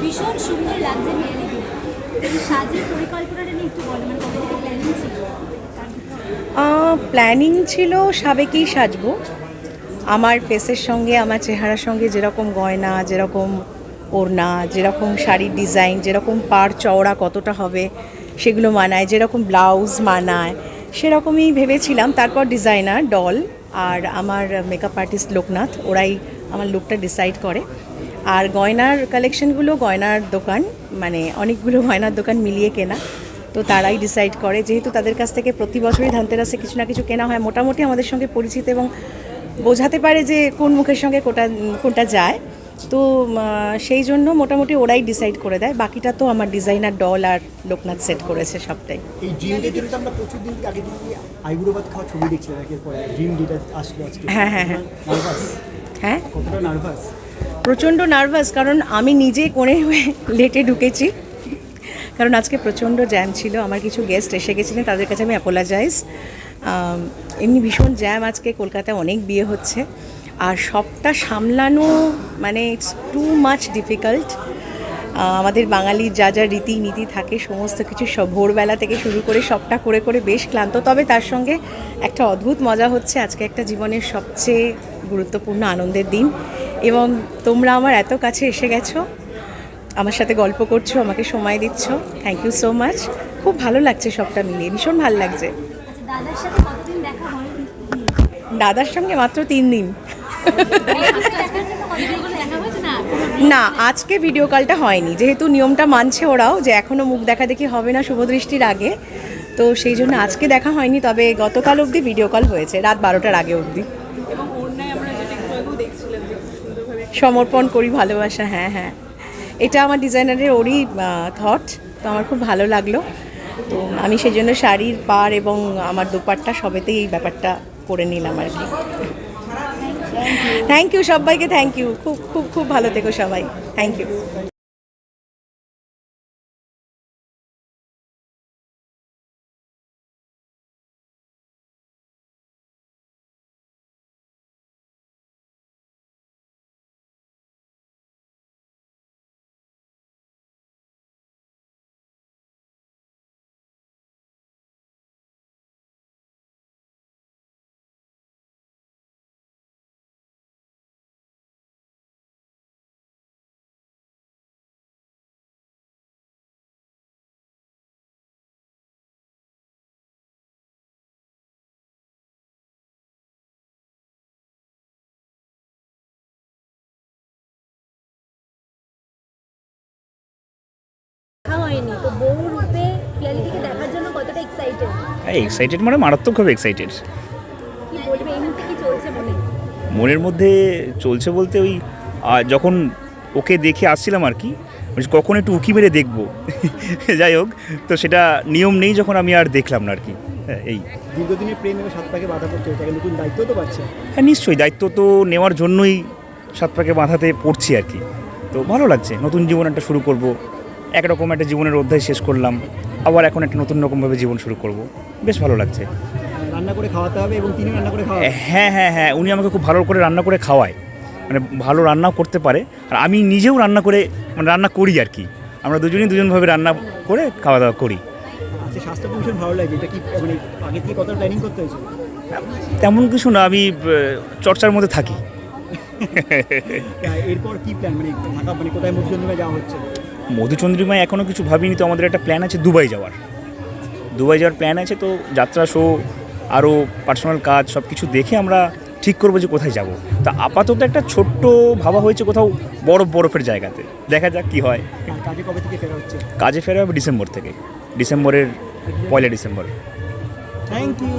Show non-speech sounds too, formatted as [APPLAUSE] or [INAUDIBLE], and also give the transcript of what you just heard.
ভীষণ সুন্দর লাগছে মেয়েদের এই সাজের পরিকল্পনাটা নিয়ে একটু বলো মানে কবে থেকে প্ল্যানিং ছিল? প্ল্যানিং ছিল সাবেকেই সাজবো। আমার ফেসের সঙ্গে আমার চেহারার সঙ্গে যেরকম গয়না যেরকম ওড়না যেরকম শাড়ির ডিজাইন যেরকম পার চওড়া কতটা হবে সেগুলো মানায় যেরকম ব্লাউজ মানায় সেরকমই ভেবেছিলাম। তারপর ডিজাইনার ডল আর আমার মেকআপ আর্টিস্ট লোকনাথ ওরাই আমার লুকটা ডিসাইড করে। আর গয়নার কালেকশনগুলো গয়নার দোকান মানে অনেকগুলো গয়নার দোকান মিলিয়ে কেনা। তো তারাই ডিসাইড করে যেহেতু তাদের কাছ থেকে প্রতি বছরই ধানতেরাসে কিছু না কিছু কেনা হয় মোটামুটি আমাদের সঙ্গে পরিচিত এবং বোঝাতে পারে যে কোন মুখের সঙ্গে কোটা কোনটা যায়। তো সেই জন্য মোটামুটি ওরাই ডিসাইড করে দেয়। বাকিটা তো আমার ডিজাইনার ডল আর লোকনাথ সেট করেছে সবটাই। হ্যাঁ, হ্যাঁ, হ্যাঁ। হ্যাঁ? প্রচণ্ড নার্ভাস, কারণ আমি নিজে কোণে হয়ে লেটে ঢুকেছি। কারণ আজকে প্রচণ্ড জ্যাম ছিল, আমার কিছু গেস্ট এসে গেছিলেন, তাদের কাছে আমি অ্যাপোলাজাইজ এমনি ভীষণ জ্যাম আজকে, কলকাতায় অনেক বিয়ে হচ্ছে। আর সবটা সামলানো মানে ইটস টু মাচ ডিফিকাল্ট আমাদের বাঙালির যা যা রীতিনীতি থাকে, সমস্ত কিছু সব ভোরবেলা থেকে শুরু করে সবটা করে করে বেশ ক্লান্ত। তবে তার সঙ্গে একটা অদ্ভুত মজা হচ্ছে, আজকে একটা জীবনের সবচেয়ে গুরুত্বপূর্ণ আনন্দের দিন। এবং তোমরা আমার এত কাছে এসে গেছো আমার সাথে গল্প করছ আমাকে সময় দিচ্ছ। থ্যাংক ইউ সো মাচ খুব ভালো লাগছে সবটা মিলিয়ে ভীষণ ভালো লাগছে। দাদার সঙ্গে মাত্র তিন দিন। না আজকে ভিডিও কলটা হয়নি। যেহেতু নিয়মটা মানছে ওরাও যে এখনও মুখ দেখা দেখি হবে না শুভদৃষ্টির আগে। তো সেই জন্য আজকে দেখা হয়নি তবে গতকাল অবধি ভিডিও কল হয়েছে রাত বারোটার আগে অবধি। সমর্পণ করি ভালোবাসা হ্যাঁ হ্যাঁ। এটা আমার ডিজাইনারের ওরই থট তো আমার খুব ভালো লাগল। তো আমি সেই জন্য শাড়ির পার এবং আমার দুপারটা সবেতেই এই ব্যাপারটা করে নিলাম আর কি। থ্যাংক ইউ সবাইকে থ্যাংক ইউ খুব খুব খুব ভালো থেকো সবাই। থ্যাংক ইউ দেখা হয়নি। তো বউ রূপে পিয়ালিদিকে দেখার জন্য কতটা এক্সাইটেড এক্সাইটেড মানে মারাত্মকভাবে এক্সাইটেড কি বলবে? এই মুহূর্তে কি চলছে মনে? মনের মধ্যে চলছে বলতে ওই যখন ওকে দেখে আসছিলাম আর কি কখন একটু উকি মেরে দেখব? [LAUGHS] যাই হোক তো সেটা নিয়ম নেই যখন আমি আর দেখলাম না আর কি। হ্যাঁ এই। দীর্ঘদিনের প্রেম এবং সাত পাকে বাধা পড়ছে তাকে নতুন দায়িত্ব তো পাচ্ছে। হ্যাঁ নিশ্চয়ই দায়িত্ব তো নেওয়ার জন্যই সাত পাকে বাঁধাতে পড়ছি আর কি। তো ভালো লাগছে নতুন জীবন একটা শুরু করব। একরকম একটা জীবনের অধ্যায় শেষ করলাম আবার এখন একটা নতুন রকমভাবে জীবন শুরু করব। বেশ ভালো লাগছে। রান্না করে খাওয়াতে হবে এবং তিনি রান্না করে হ্যাঁ হ্যাঁ হ্যাঁ উনি আমাকে খুব ভালো করে রান্না করে খাওয়ায়। মানে ভালো রান্নাও করতে পারে আর আমি নিজেও রান্না করে মানে রান্না করি আর কি। আমরা দুজনেই দুজনভাবে রান্না করে খাওয়া দাওয়া করি। আচ্ছা স্বাস্থ্য ভীষণ ভালো লাগে। এটা কি মানে আগে থেকে কতটা প্ল্যানিং করতে হয়েছে? তেমন কিছু না আমি চর্চার মধ্যে থাকি। [LAUGHS] এরপর কি প্ল্যান মানে থাকা মানে কোথায় যাওয়া হচ্ছে? মধুচন্দ্রিমায় এখনও কিছু ভাবিনি তো আমাদের একটা প্ল্যান আছে দুবাই যাওয়ার। দুবাই যাওয়ার প্ল্যান আছে তো যাত্রা শো আরও পার্সোনাল কাজ সব কিছু দেখে আমরা ঠিক করব যে কোথায় যাব। তা আপাতত একটা ছোট্ট ভাবা হয়েছে কোথাও বরফ বরফের জায়গাতে। দেখা যাক কি হয়। কাজে কবে থেকে ফেরা হচ্ছে? কাজে ফেরা হবে ডিসেম্বর থেকে। ডিসেম্বরের পয়লা ডিসেম্বর। Thank you